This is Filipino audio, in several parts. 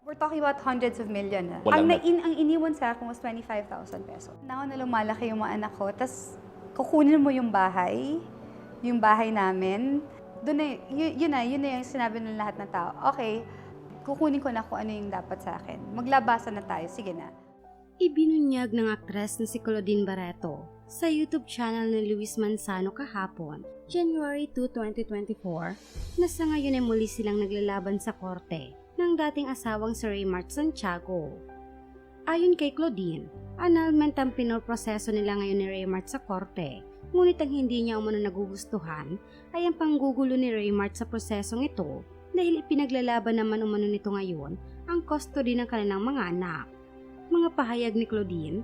We're talking about hundreds of million. Walang Ang, nag- nain, ang iniwan sa akin was 25,000 pesos. Now na lumalaki yung mga anak ko, tas kukunin mo yung bahay, yung bahay namin, doon na, y- yun na, yun na yung sinabi ng lahat ng tao. Okay, kukunin ko na kung ano yung dapat sa akin. Maglabasan na tayo, sige na. Ibinunyag ng aktres na si Claudine Barreto sa YouTube channel ni Luis Manzano kahapon, January 2, 2024, na sa ngayon ay muli silang naglalaban sa korte ng dating asawang si Raymart Santiago. Ayon kay Claudine, annulment ang pinoproseso nila ngayon ni Raymart sa korte, ngunit ang hindi niya umano nagugustuhan ay ang panggugulo ni Raymart sa prosesong ito dahil ipinaglalaban naman umano nito ngayon ang custody ng kanilang mga anak mga pahayag ni Claudine.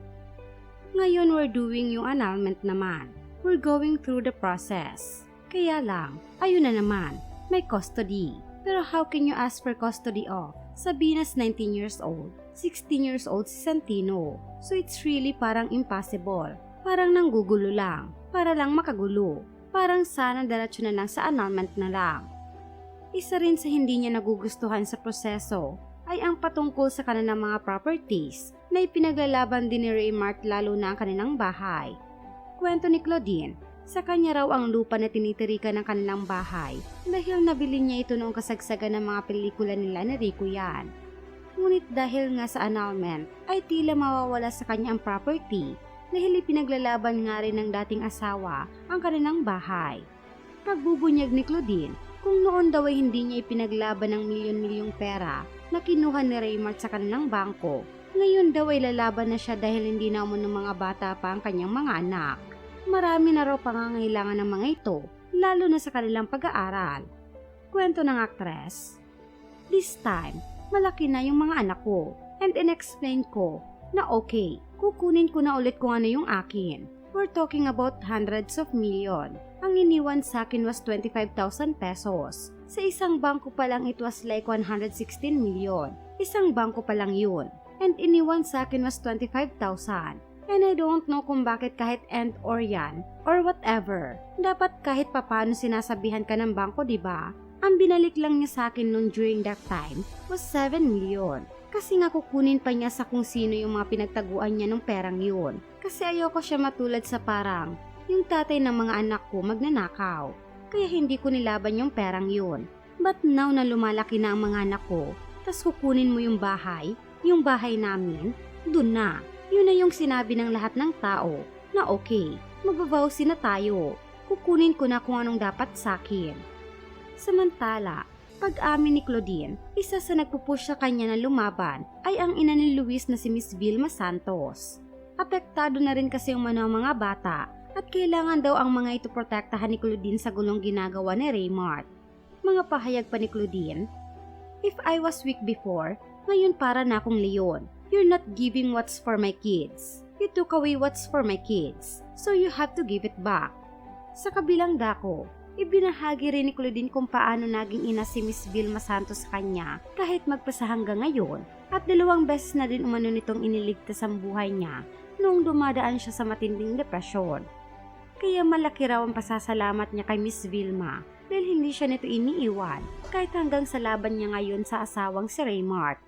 Ngayon we're doing yung annulment naman. We're going through the process. Kaya lang, ayun na naman, may custody. Pero how can you ask for custody of? Sabinas 19 years old, 16 years old si Santino. So it's really parang impossible. Parang nanggugulo lang, para lang makagulo. Parang sana diretso na lang sa annulment na lang. Isa rin sa hindi niya nagugustuhan sa proseso ay ang patungkol sa kanilang mga properties na ipinaglalaban din ni Raymart lalo na ang kanilang bahay. Kwento ni Claudine, sa kanya raw ang lupa na tinitirikan ng kanilang bahay dahil nabili niya ito noong kasagsagan ng mga pelikula nila ni Rico yan. Ngunit dahil nga sa annulment ay tila mawawala sa kanya ang property dahil ipinaglalaban nga rin ng dating asawa ang kanilang bahay. Pagbubunyag ni Claudine kung noon daw ay hindi niya ipinaglaban ng milyon-milyong pera na kinuha ni Raymart sa kanilang bangko. Ngayon daw ay lalaban na siya dahil hindi na ng mga bata pa ang kanyang mga anak. Marami na raw pangangailangan ng mga ito, lalo na sa kanilang pag-aaral. Kwento ng aktres. This time, malaki na yung mga anak ko and in-explain ko na okay, kukunin ko na ulit kung ano yung akin. We're talking about hundreds of million. Ang iniwan sa akin was 25,000 pesos. Sa isang bangko pa lang it was like 116 million. Isang bangko pa lang yun. And iniwan sa akin was 25,000. And I don't know kung bakit kahit end or yan or whatever. Dapat kahit papano sinasabihan ka ng bangko, di ba? Ang binalik lang niya sa akin noon during that time was 7 million. Kasi nga kukunin pa niya sa kung sino yung mga pinagtaguan niya ng perang yun. Kasi ayoko siya matulad sa parang yung tatay ng mga anak ko magnanakaw. Kaya hindi ko nilaban yung perang yun. But now na lumalaki na ang mga anak ko, tas kukunin mo yung bahay, yung bahay namin, dun na. Yun na yung sinabi ng lahat ng tao na okay, magbabawsi na tayo. Kukunin ko na kung anong dapat sa akin. Samantala, pag-amin ni Claudine, isa sa nagpupush sa kanya na lumaban ay ang ina ni Luis na si Miss Vilma Santos. Apektado na rin kasi yung mga mga bata at kailangan daw ang mga ito protektahan ni Claudine sa gulong ginagawa ni Raymart. Mga pahayag pa ni Claudine, If I was weak before, ngayon para na akong leon. You're not giving what's for my kids. You took away what's for my kids. So you have to give it back. Sa kabilang dako, ibinahagi rin ni Claudine kung paano naging ina si Miss Vilma Santos sa kanya kahit magpasa hanggang ngayon at dalawang beses na din umano nitong iniligtas ang buhay niya noong dumadaan siya sa matinding depresyon. Kaya malaki raw ang pasasalamat niya kay Miss Vilma dahil hindi siya nito iniiwan kahit hanggang sa laban niya ngayon sa asawang si Raymart.